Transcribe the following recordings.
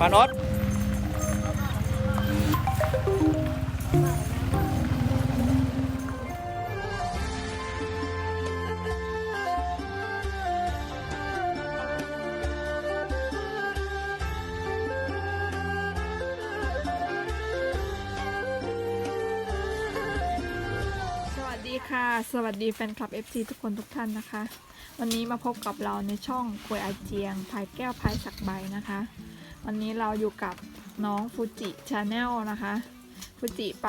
ป สวัสดีแฟนคลับ FC ทุกคนทุกท่านนะคะ วันนี้มาพบกับเราในช่องควยอาเจียงพายแก้วพายสักใบนะคะ วันนี้เราอยู่กับน้องฟูจิชาแนลนะคะฟูจิไป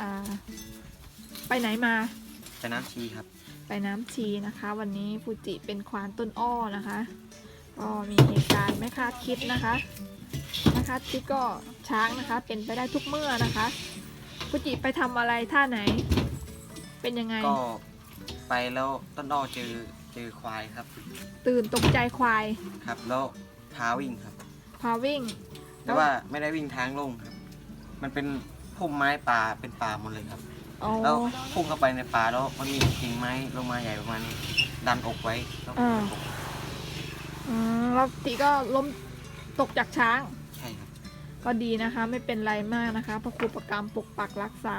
อ่าไปไหนมาแต่น้ำชีครับ ไปน้ำชีนะคะ วันนี้ฟูจิเป็นควานต้นอ้อนะคะก็มีเหตุการณ์ไม่คาดคิดนะคะไม่คาดคิดก็ช้างนะคะเป็นไปได้ทุกเมื่อนะคะฟูจิไปทำอะไรท่าไหน เป็นยังไง ก็ไปแล้วต้นอ้อเจอเจอควายครับ ตื่นตกใจควาย ครับ แล้วพาวิ่งครับ พาวิ่ง แต่ว่าไม่ได้วิ่งทางลงครับ มันเป็นพุ่มไม้ป่าเป็นป่าหมดเลยครับ อ๋อแล้วพุ่งเข้าไปในป่าแล้วมันมีกิ่งไม้ลงมาใหญ่ประมาณนี้ดันอกไว้แล้วอ่าอืมแล้วทีก็ล้มตกจากช้างใช่ครับ ก็ดีนะคะไม่เป็นไรมากนะคะพระครูประกรรมปกปักรักษา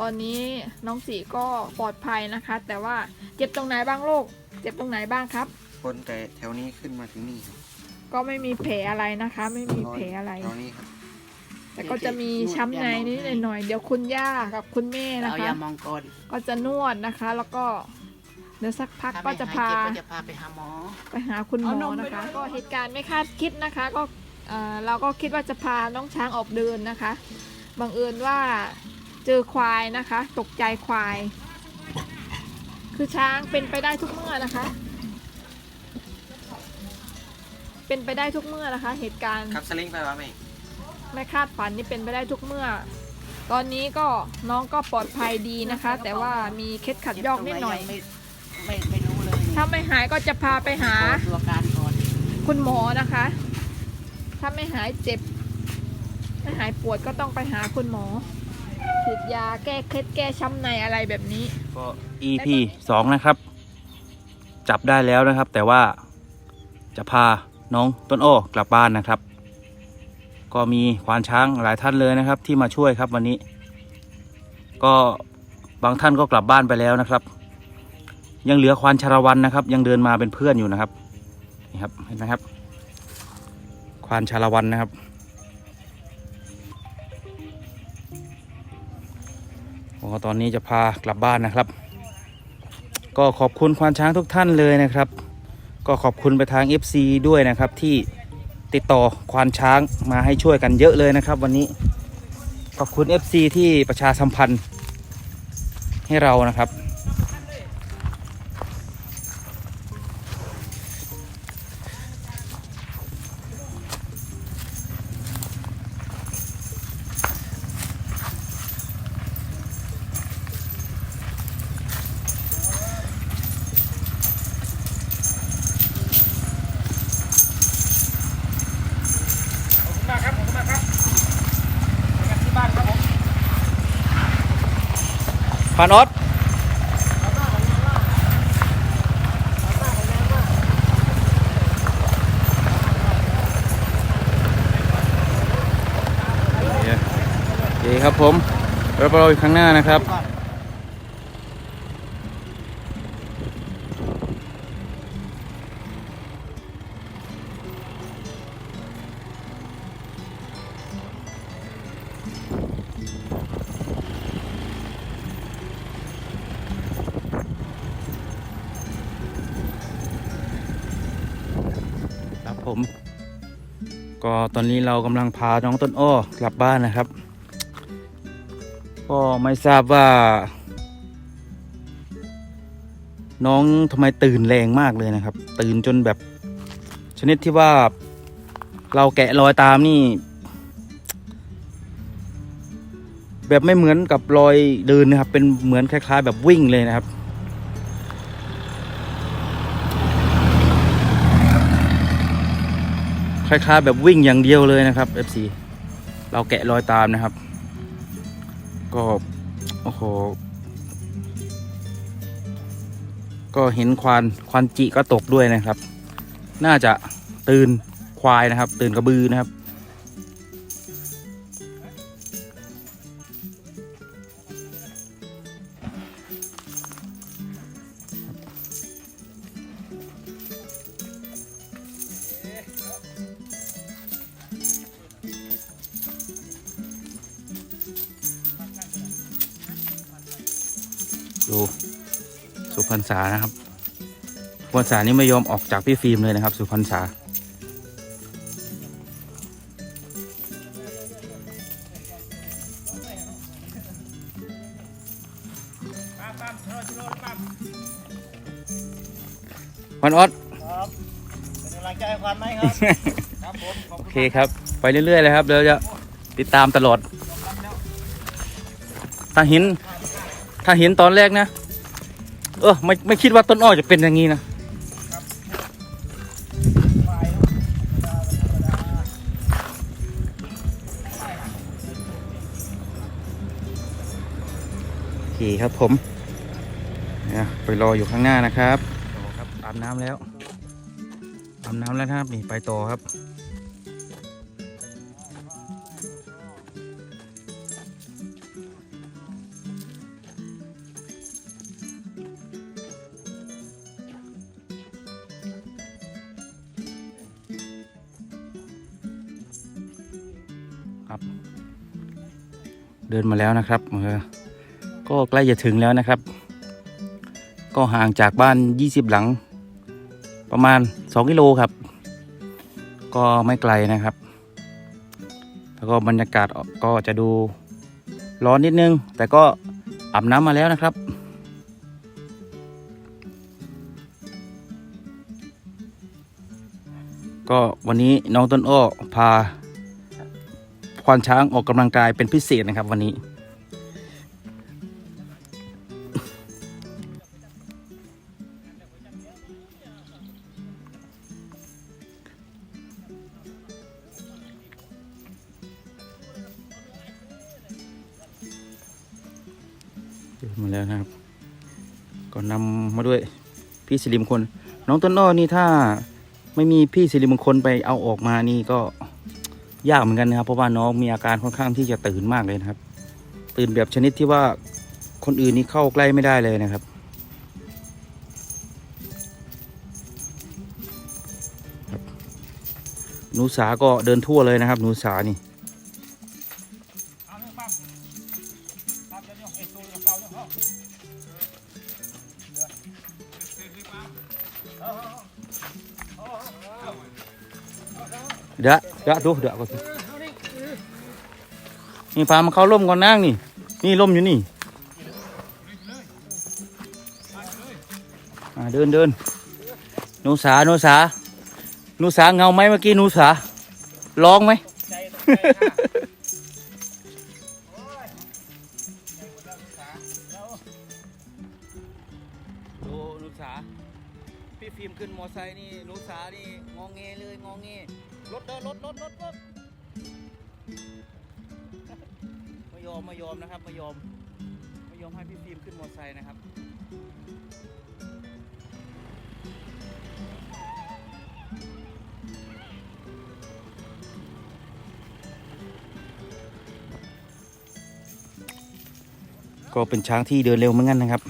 ตอนนี้น้องสีก็ปลอดภัยนะคะ แต่ว่าเจ็บตรงไหนบ้างลูกเจ็บตรงไหนบ้างครับ คนแต่แถวนี้ขึ้นมาถึงนี่ครับก็ไม่มีแผลอะไรนะคะ ไม่มีแผลอะไร แถวนี้ครับแต่ก็จะมีช้ำในนิดหน่อยๆเดี๋ยวคุณย่ากับคุณแม่นะเอาคะ ยามองกรก็จะนวดนะคะ แล้วก็เดี๋ยวสักพักถ้าก็ไม่จะหายพาเจ็บก็จะพาไปหาหมอ ไปหาคุณหมเอานอมไปนะคะด้วยก็เหตุการณ์ไม่คาดคิดนะคะ ก็ เอ่อเราก็คิดว่าจะพาน้องช้างออกเดินนะคะ บังเอิญว่าเจอควายนะคะ ตกใจควาย คือช้างเป็นไปได้ทุกเมื่อนะคะ เป็นไปได้ทุกเมื่อนะคะ เหตุการณ์ครับสลิงไปวะแม่ไม่คาดฝันนี่เป็นไปได้ทุกเมื่อ ตอนนี้ก็น้องก็ปลอดภัยดีนะคะ แต่ว่ามีเคล็ดขัดยอกนิดหน่อย ไม่ไม่ไม่รู้เลยถ้าไม่หายก็จะพาไปหาขอตัวการก่อนคุณหมอนะคะ ถ้าไม่หายเจ็บ ไม่หายปวดก็ต้องไปหาคุณหมอฉีดยาแก้เคล็ดแก้ช้ำในอะไรแบบนี้ ก็ EP สองนะครับ จับได้แล้วนะครับ แต่ว่าจะพาน้องต้นโอ้กลับบ้านนะครับ ก็มีควานช้างหลายท่านเลยนะครับ ที่มาช่วยครับวันนี้ ก็บางท่านก็กลับบ้านไปแล้วนะครับ ยังเหลือควานชาละวันนะครับ ยังเดินมาเป็นเพื่อนอยู่นะครับนี่ครับเห็นไหมครับ ควานชาละวันนะครับ ตอนนี้จะพากลับบ้านนะครับ ก็ขอบคุณควานช้างทุกท่านเลยนะครับ ก็ขอบคุณไปทาง FC ด้วยนะครับที่ติดต่อควานช้างมาให้ช่วยกันเยอะเลยนะครับ วันนี้ขอบคุณ FC ที่ประชาสัมพันธ์ให้เรานะครับานอตโอเคครับผมเราไปรออีกครั้างหน้านะครับ ผม ก็ตอนนี้เรากำลังพาน้องต้นอ้อกลับบ้านนะครับ ก็ไม่ทราบว่า น้องทำไมตื่นแรงมากเลยนะครับ ตื่นจนแบบ ชนิดที่ว่า เราแกะรอยตามนี่ แบบไม่เหมือนกับรอยเดินนะครับ เป็นเหมือนคล้าย ๆ แบบวิ่งเลยนะครับ คล้ายๆ แบบวิ่งอย่างเดียวเลยนะครับ FC เราแกะรอยตามนะครับ ก็โอ้โหก็เห็นควานควานจิก็ตกด้วยนะครับ น่าจะตื่นควายนะครับ ตื่นกระบือนะครับ สุพรรณษานะครับสุพรรณษานี่ไม่ยอมออกจากพี่ฟิล์มเลยนะครับ สุพรรณษาวันออสครับเป็นกำลังใจให้ความไหมครับครับผมขอบโอคุณเคครับ ไปเรื่อยๆเลยครับเดี๋ยวจะติดตามตลอด ถ้าเห็น ถ้าเห็นตอนแรกนะ เออไม่ไม่คิดว่าต้นอ้อจะเป็นอย่างนี้นะโอเคครับผมเนี่ยไปรออยู่ข้างหน้านะครับต่อครับอาบน้ำแล้วอาบน้ำแล้วครับนี่ไปต่อครับ ครับ เดินมาแล้วนะครับก็ใกล้จะถึงแล้วนะครับ ก็ห่างจากบ้าน 20 หลัง ประมาณ 2 กิโลครับ ก็ไม่ไกลนะครับ แล้วก็บรรยากาศก็จะดูร้อนนิดนึง แต่ก็อาบน้ำมาแล้วนะครับก็วันนี้น้องต้นอ้อพา ควานช้างออกกำลังกายเป็นพิเศษนะครับวันนี้ มาแล้วนะครับ ก็นำมาด้วยพี่สิริมงคล น้องต้นอ้อนี่ถ้าไม่มีพี่สิริมงคลไปเอาออกมานี่ก็ ยากเหมือนกันนะครับ เพราะว่าน้องมีอาการค่อนข้างที่จะตื่นมากเลยนะครับ ตื่นแบบชนิดที่ว่าคนอื่นนี่เข้าใกล้ไม่ได้เลยนะครับครับหนูสาก็เดินทั่วเลยนะครับ หนูสานี่ เดี๋ยวดูเดี๋ยวก่อนสินี่พามาเข้าร่มก่อนนั่งนี่ นี่ร่มอยู่นี่อ่าเดินเดินนูสาหนูสาหนูสาเงาไหมเมื่อกี้หนูสาร้องไหมดูนูสาพี่ฟิล์มขึ้นมอไซค์นี่นูสานี่ เดินรถรถรถรถไม่ยอมไม่ยอมนะครับไม่ยอมไม่ยอมให้พี่ฟิล์มขึ้นมอเตอร์ไซค์นะครับก็เป็นช้างที่เดินเร็วเหมือนกันนะครับ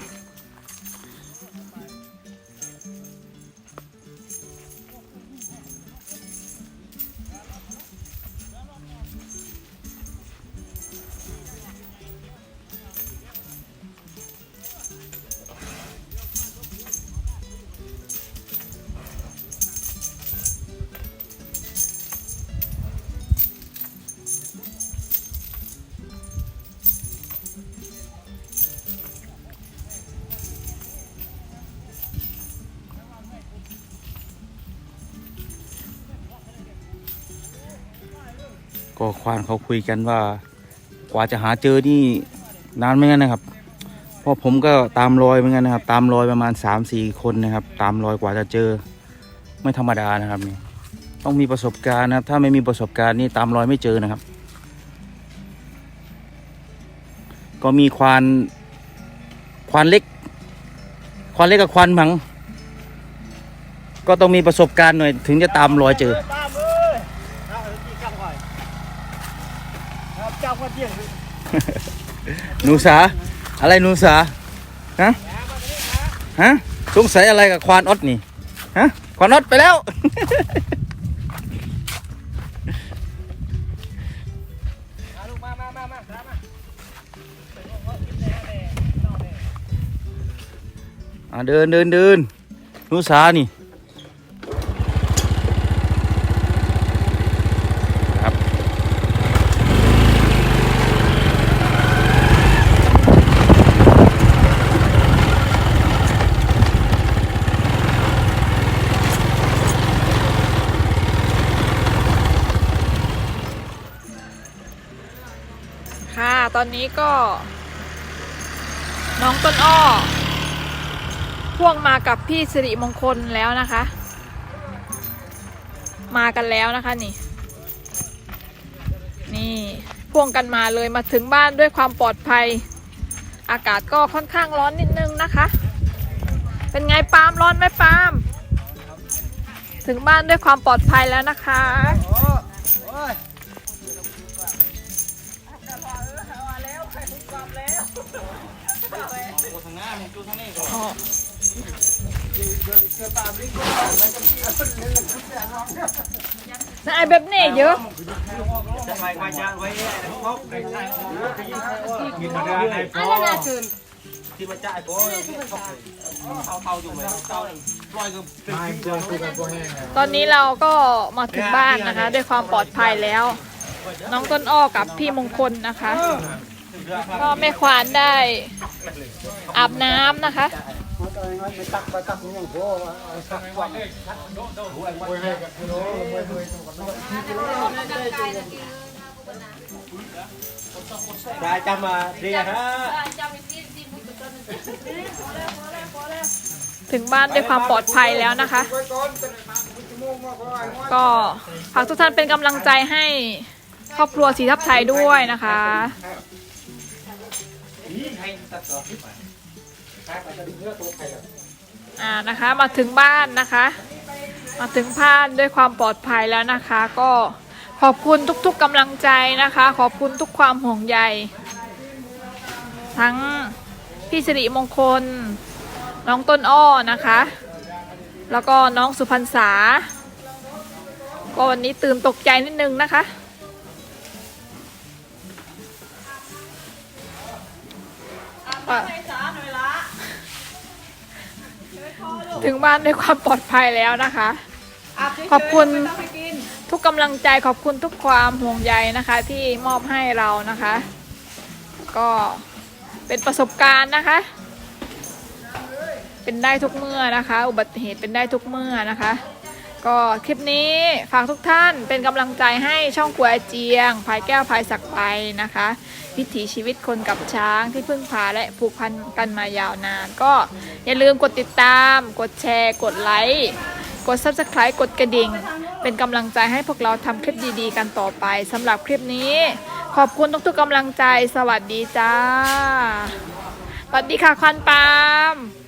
ก็ควานเขาคุยกันว่า กว่าจะหาเจอนี่นานเหมือนกันนะครับ เพราะผมก็ตามรอยเหมือนกันนะครับ ตามรอยประมาณ3าสี่คนนะครับ ตามรอยกว่าจะเจอ ไม่ธรรมดานะครับนี่ต้องมีประสบการณ์นะครับถ้าไม่มีประสบการณ์นี่ตามรอยไม่เจอนะครับ ก็มีควานควานเล็ก ควานเล็กกับควานหมัง ก็ต้องมีประสบการณ์หน่อย ถึงจะตามรอยเจอ ตามเลยเอาตีกลับก่อนครับเจ้าก็เที่ยงหนูสา อะไรหนูสา ฮะ ฮะ สงสัยอะไรกับควานออดนี่ ฮะ ควานออดไปแล้ว เดินเดินเดินหนูสานี่ อนนี้ก็ น้องต้นอ้อพ่วงมากับพี่สิริมงคลแล้วนะคะ มากันแล้วนะคะนี่ นี่พ่วงกันมาเลยมาถึงบ้านด้วยความปลอดภัย อากาศก็ค่อนข้างร้อนนิดนึงนะคะ เป็นไงปาล์มร้อนไหมปาล์มถึงบ้านด้วยความปลอดภัยแล้วนะคะ อ้โอ้ยอ๋อน่าไอแบบนี้เยอะทำไมมาจะไว้พบในใจกินมาได้ในพอะไรนะคืนที่มาจ่ายก็เขาเขาอยู่ไหมเขาลอยก็เป็นตอนนี้เราก็มาถึงบ้านนะคะ ด้วยความปลอดภัยแล้ว น้องต้นอ้อกับพี่มงคลนะคะ ก็แม่ควานได้ อาบน้ำนะคะได้จำมาดีฮะถึงบ้านด้วยความปลอดภัยแล้วนะคะ ก็ฝากทุกท่านเป็นกำลังใจให้ครอบครัวสีทับไทยด้วยนะคะ อ่านะคะมาถึงบ้านนะคะ มาถึงบ้านด้วยความปลอดภัยแล้วนะคะ ก็ขอบคุณทุกๆกำลังใจนะคะ ขอบคุณทุกความห่วงใย ทั้งพี่สิริมงคล น้องต้นอ้อนะคะ แล้วก็น้องสุพรรษาก็วันนี้ตื่นตกใจนิดนึงนะคะ ถึงบ้านด้วยความปลอดภัยแล้วนะคะ ขอบคุณทุกกำลังใจขอบคุณทุกความห่วงใยนะคะ ที่มอบให้เรานะคะ ก็เป็นประสบการณ์นะคะ เป็นได้ทุกเมื่อนะคะ อุบัติเหตุเป็นได้ทุกเมื่อนะคะ ก็คลิปนี้ฝากทุกท่านเป็นกำลังใจให้ช่องกัวเจียงภายแก้วภายสักไปนะคะ วิถีชีวิตคนกับช้างที่พึ่งพาและผูกพันกันมายาวนาน ก็อย่าลืมกดติดตาม กดแชร์ กดไลค์กด subscribe กดกระดิ่ง เป็นกำลังใจให้พวกเราทำคลิปดีๆ กันต่อไปสำหรับคลิปนี้ ขอบคุณทุกๆกำลังใจสวัสดีจ้าสวัสดีค่ะควันปาม